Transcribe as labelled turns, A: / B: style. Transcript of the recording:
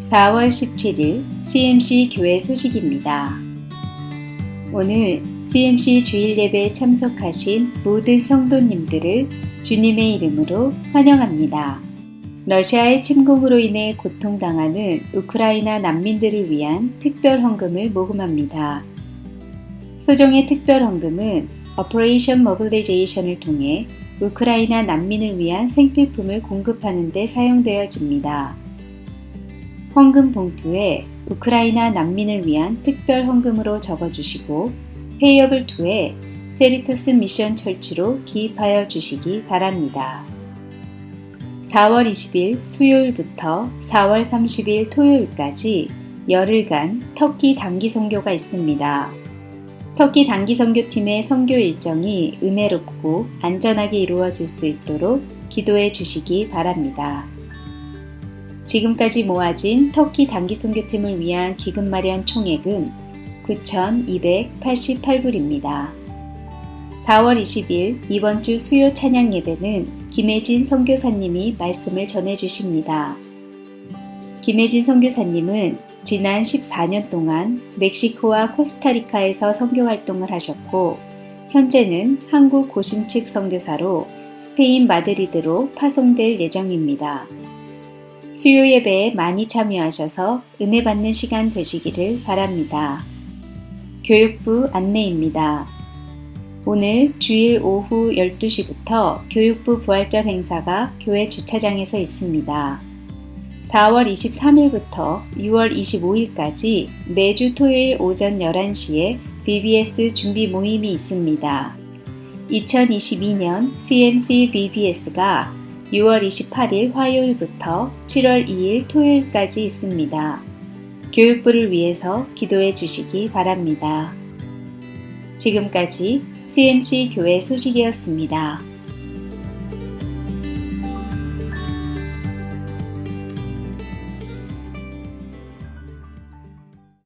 A: 4월 17일 CMC 교회 소식입니다. 오늘 CMC 주일 예배에 참석하신 모든 성도님들을 주님의 이름으로 환영합니다. 러시아의 침공으로 인해 고통당하는 우크라이나 난민들을 위한 특별 헌금을 모금합니다. 소정의 특별 헌금은 Operation Mobilization을 통해 우크라이나 난민을 위한 생필품을 공급하는 데 사용되어집니다. 헌금 봉투에 우크라이나 난민을 위한 특별 헌금으로 적어주시고 페이업을 투해 세리토스 미션 철치로 기입하여 주시기 바랍니다. 4월 20일 수요일부터 4월 30일 토요일까지 열흘간 터키 단기 선교가 있습니다. 터키 단기 선교팀의 선교 일정이 은혜롭고 안전하게 이루어질 수 있도록 기도해 주시기 바랍니다. 지금까지 모아진 터키 단기 선교팀을 위한 기금 마련 총액은 9,288불입니다. 4월 20일 이번 주 수요 찬양 예배는 김혜진 선교사님이 말씀을 전해 주십니다. 김혜진 선교사님은 지난 14년 동안 멕시코와 코스타리카에서 선교 활동을 하셨고 현재는 한국 고심 측 선교사로 스페인 마드리드로 파송될 예정입니다. 수요 예배에 많이 참여하셔서 은혜 받는 시간 되시기를 바랍니다. 교육부 안내입니다. 오늘 주일 오후 12시부터 교육부 부활절 행사가 교회 주차장에서 있습니다. 4월 23일부터 6월 25일까지 매주 토요일 오전 11시에 BBS 준비 모임이 있습니다. 2022년 CMC BBS가 6월 28일 화요일부터 7월 2일 토요일까지 있습니다. 교육부를 위해서 기도해 주시기 바랍니다. 지금까지 CMC 교회 소식이었습니다.